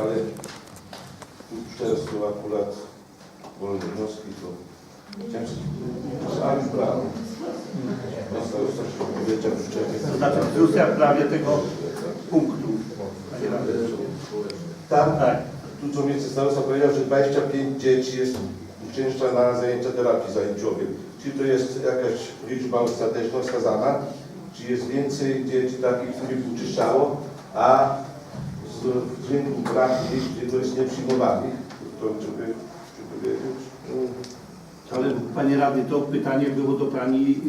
ale często akurat wolne wnioski to chciałem sami prawo. Starosta się powiedział, że To znaczy dyskusja w prawie tego punktu. Tam, Tak. tu co mnie starosta powiedział, że 25 dzieci jest uczęszcza na zajęcia terapii zajęciowej. Czy to jest jakaś liczba ostateczna wskazana? Czy jest więcej dzieci takich, których uczyszczało, a miejsc, gdzie to jest nieprzyjmowanych? To czy by, czy by wiedzieć? Ale panie radny, to pytanie było do pani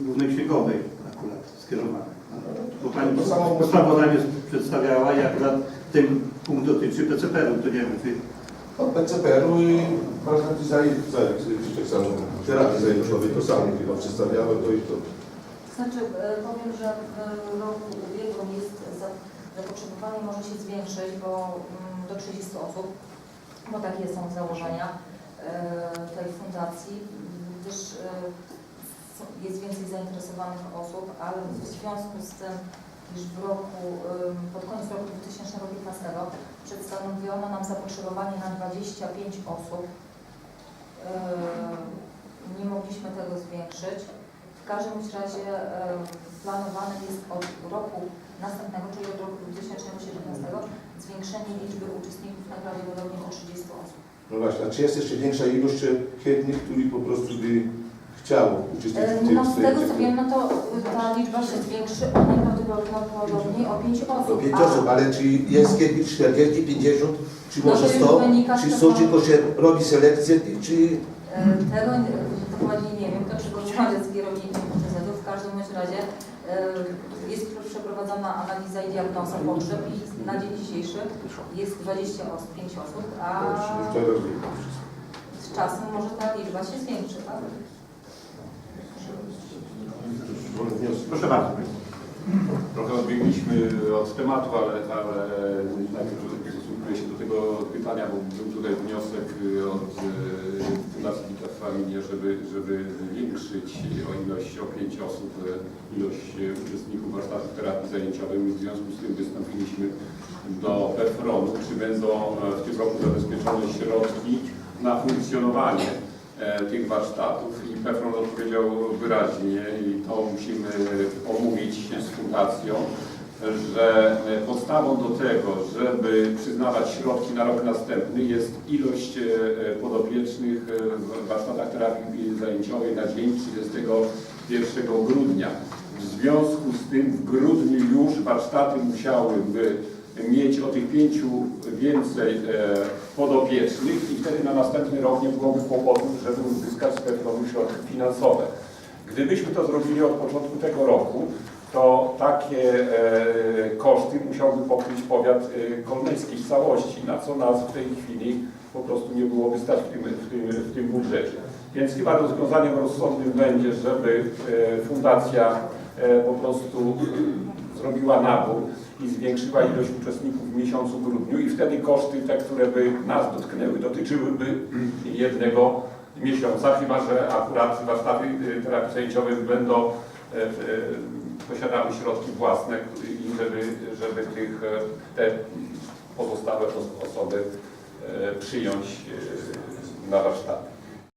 y, głównej księgowej akurat skierowane. Bo pani To samo- sprawozdanie przedstawiała i akurat ten punkt dotyczy PCPR-u, to nie wiem, czy Od PCPR-u i prezentacji zajęć, tak samo, terapii zajęciowej, to samo chyba przedstawiałem, to i to. Znaczy, e, powiem, że w roku ubiegłym jest za- zapotrzebowanie może się zwiększyć, bo mm, do 30 osób, bo takie są założenia e, tej fundacji, gdyż e, są- jest więcej zainteresowanych osób, ale w związku z tym, iż w roku, pod koniec roku 2015 przedstawiono nam zapotrzebowanie na 25 osób. E, Nie mogliśmy tego zwiększyć. W każdym razie e, planowane jest od roku następnego, czyli od roku 2017, zwiększenie liczby uczestników najprawdopodobniej do 30 osób. No właśnie, a czy jest jeszcze większa ilość chętnych, którzy po prostu by chciał uczestniczyć E, w tym No z tego co wiem, no to ta liczba się zwiększy o najprawdopodobniej o 5 osób. Do 5 A- osób, ale czy jest kiedyś 40, 50, czy No może to już 100, wynika z czy 100, tylko się robi selekcję, czy E, Tego nie- dokładnie nie wiem, to trzeba rozmawiać z kierownikiem. W każdym bądź razie e, jest przeprowadzana analiza i diagnoza potrzeb i na dzień dzisiejszy jest 20 osób, 5 osób, a z czasem może ta liczba się zwiększy, tak? Proszę bardzo. Trochę odbiegliśmy od tematu, ale, ale najpierw ustosunkuję się do tego pytania, bo był tutaj wniosek od e, Fundacji Familia, żeby, żeby zwiększyć o ilość, o pięć osób, e, ilość e, uczestników warsztatów terapii zajęciowej. W związku z tym wystąpiliśmy do PFRON-u, czy będą e, w tym roku zabezpieczone środki na funkcjonowanie e, tych warsztatów? I PFRON odpowiedział wyraźnie i to musimy omówić z fundacją, że e, podstawą do tego, żeby przyznawać środki na rok następny jest ilość e, podopiecznych e, w warsztatach terapii zajęciowej na dzień 31 grudnia. W związku z tym w grudniu już warsztaty musiałyby mieć o tych pięciu więcej podopiecznych i wtedy na następny rok nie byłoby kłopotów, żeby uzyskać pewnością środki finansowe. Gdybyśmy to zrobili od początku tego roku, to takie e, koszty musiałby pokryć powiat e, kolneński w całości, na co nas w tej chwili po prostu nie byłoby stać w tym, w tym, w tym budżecie. Więc chyba rozwiązaniem rozsądnym będzie, żeby e, fundacja po prostu zrobiła nabór i zwiększyła ilość uczestników w miesiącu grudniu i wtedy koszty te, które by nas dotknęły, dotyczyłyby jednego miesiąca, chyba że akurat warsztaty terapii zajęciowej będą e, e, posiadały środki własne żeby, żeby tych, e, te pozostałe os- osoby przyjąć na warsztaty.